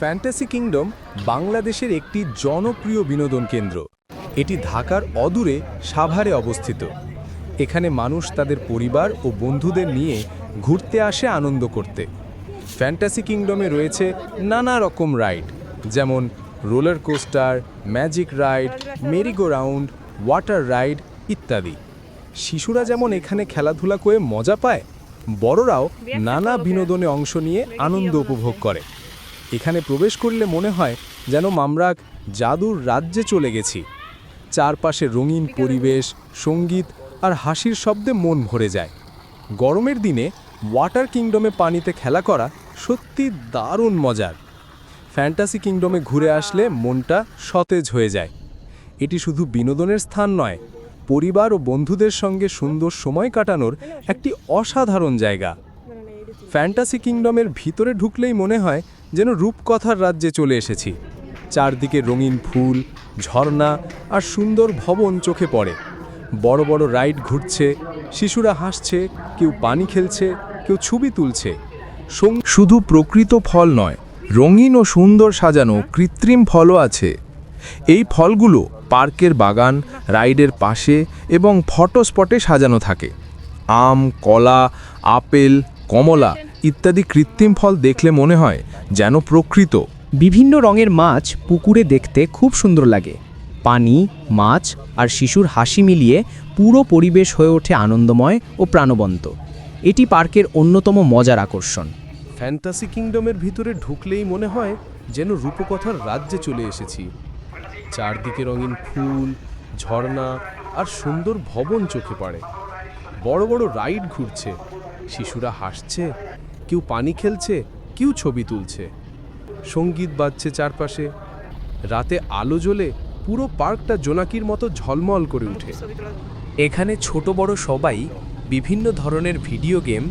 Fantasy kingdom বাংলাদেশের একটি জনপ্রিয় বিনোদন কেন্দ্র। এটি ঢাকার অদূরে সাভারে অবস্থিত। এখানে মানুষ তাদের পরিবার ও বন্ধুদের নিয়ে ঘুরতে আসে আনন্দ করতে। ফ্যান্টাসি কিংডমে রয়েছে নানা রকম রাইড, যেমন roller coaster, magic ride merry go round water ride ইত্যাদি। শিশুরা যেমন এখানে খেলাধুলা করে মজা পায়, বড়রাও নানা বিনোদনে অংশ নিয়ে আনন্দ উপভোগ করে। এখানে প্রবেশ করলে মনে হয় যেন আমরা এক জাদুর রাজ্যে চলে গেছি। চারপাশে রঙিন পরিবেশ, সংগীত আর হাসির শব্দে মন ভরে যায়। গরমের দিনে ওয়াটার কিংডমে পানিতে খেলা করা সত্যি দারুণ মজার। ফ্যান্টাসি কিংডমে ঘুরে আসলে মনটা সতেজ হয়ে যায়। এটি শুধু বিনোদনের স্থান নয়, পরিবার ও বন্ধুদের সঙ্গে সুন্দর সময় কাটানোর একটি অসাধারণ জায়গা। ফ্যান্টাসি কিংডমের ভিতরে ঢুকলেই মনে হয় যেন রূপকথার রাজ্যে চলে এসেছি। চারদিকে রঙিন ফুল, ঝর্ণা আর সুন্দর ভবন চোখে পড়ে। বড় বড় রাইড ঘুরছে, শিশুরা হাসছে, কেউ পানি খেলছে, কেউ ছবি তুলছে। শুধু প্রকৃত ফল নয়, রঙিন ও সুন্দর সাজানো কৃত্রিম ফলও আছে। এই ফলগুলো পার্কের বাগান, রাইডের পাশে এবং ফটো স্পটে সাজানো থাকে। আম, কলা, আপেল, কমলা ইত্যাদি কৃত্রিম ফল দেখলে মনে হয় যেন প্রকৃত। বিভিন্ন রঙের মাছ পুকুরে দেখতে খুব সুন্দর লাগে। পানি মাছ আর শিশুর হাসি মিলিয়ে পুরো পরিবেশ হয়ে ওঠে আনন্দময় ও প্রাণবন্ত। এটি পার্কের অন্যতম মজার আকর্ষণ। ফ্যান্টাসি কিংডমের ভিতরে ঢুকলেই মনে হয় যেন রূপকথার রাজ্যে চলে এসেছি। চারদিকে রঙিন ফুল ঝর্ণা আর সুন্দর ভবন চোখে পড়ে। বড় বড় রাইড ঘুরছে। শিশুরা হাসছে কেউ পানি খেলছে, কেউ ছবি তুলছে। সংগীত বাজছে চারপাশে। রাতে আলো জ্বলে পুরো পার্কটা জোনাকির মতো ঝলমল করে ওঠে এখানে ছোট বড় সবাই বিভিন্ন ধরনের video game,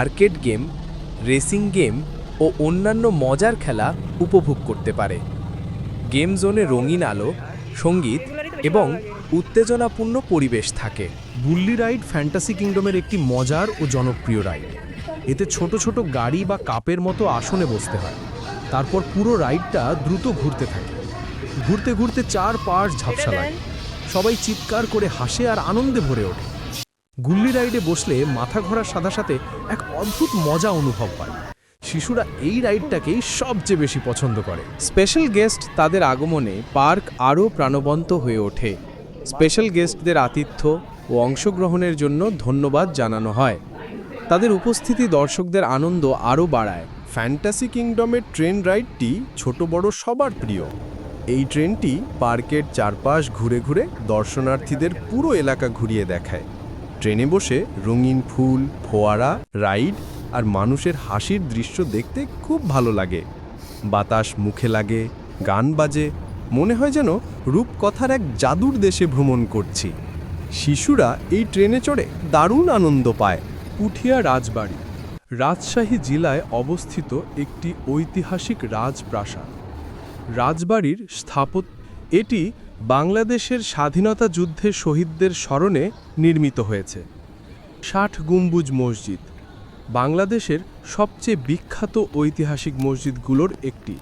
arcade game, racing game ও অন্যান্য মজার খেলা উপভোগ করতে পারে। গেম জোনে রঙিন আলো, সংগীত এবং উত্তেজনাপূর্ণ পরিবেশ থাকে। বুল্লি রাইড ফ্যান্টাসি কিংডমের একটি মজার ও জনপ্রিয় রাইড। এতে ছোট ছোট গাড়ি বা কাপের মতো আসনে বসতে হয়। তারপর পুরো রাইডটা দ্রুত ঘুরতে থাকে। ঘুরতে ঘুরতে চার পাশ ঝাপসা লাগে। সবাই চিৎকার করে হাসে আর আনন্দে ভরে ওঠে। গুল্লি রাইডে বসলে মাথা ঘোরার সাথে সাথে এক অদ্ভুত মজা অনুভব পায় শিশুরা এই রাইডটাকেই সবচেয়ে বেশি পছন্দ করে। স্পেশাল গেস্ট তাদের আগমনে পার্ক আরও প্রাণবন্ত হয়ে ওঠে। স্পেশাল গেস্টদের আতিথ্য ও অংশগ্রহণের জন্য ধন্যবাদ জানানো হয়। তাদের উপস্থিতি দর্শকদের আনন্দ আরও বাড়ায়। ফ্যান্টাসি কিংডমের ট্রেন রাইডটি ছোট বড় সবার প্রিয়। এই ট্রেনটি পার্কের চারপাশ ঘুরে ঘুরে দর্শনার্থীদের পুরো এলাকা ঘুরিয়ে দেখায়। ট্রেনে বসে রঙিন ফুল, ফোয়ারা, রাইড আর মানুষের হাসির দৃশ্য দেখতে খুব ভালো লাগে। বাতাস মুখে লাগে, গান বাজে, মনে হয় যেন রূপকথার এক জাদুর দেশে ভ্রমণ করছি। শিশুরা এই ট্রেনে চড়ে দারুণ আনন্দ পায়। পুঠিয়া রাজবাড়ি, রাজশাহী জেলায় অবস্থিত একটি ঐতিহাসিক রাজপ্রাসাদ। রাজবাড়ির স্থাপত, এটি বাংলাদেশের স্বাধীনতা যুদ্ধে শহীদদের স্মরণে নির্মিত হয়েছে। ষাট গম্বুজ মসজিদ, বাংলাদেশের সবচেয়ে বিখ্যাত ঐতিহাসিক মসজিদগুলোর একটি।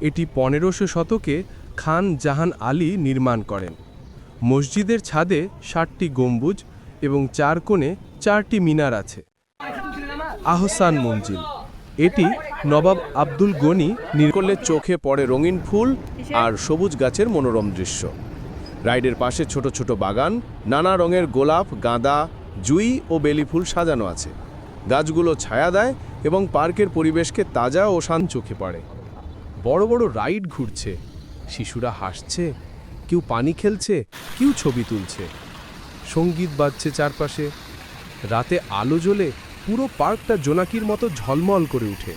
এটি পনেরোশো শতকে খান জাহান আলী নির্মাণ করেন। মসজিদের ছাদে ষাটটি গম্বুজ এবং চার কোণে চারটি মিনার আছে। আহসান মঞ্জিল। এটি নবাব আব্দুল গনি করলে চোখে পড়ে রঙিন ফুল আর সবুজ গাছের মনোরম দৃশ্য। রাইডের পাশে ছোট ছোট বাগান, নানা রঙের গোলাপ, গাঁদা, জুই ও বেলি ফুল সাজানো আছে। গাছগুলো ছায়া দেয় এবং পার্কের পরিবেশকে তাজা ও শান্ত চোখে পড়ে। বড় বড় রাইড ঘুরছে। শিশুরা হাসছে। কেউ পানি খেলছে, কেউ ছবি তুলছে। সংগীত বাজছে চারপাশে। রাতে আলো জ্বলে পুরো পার্কটা জোনাকির মতো ঝলমল করে ওঠে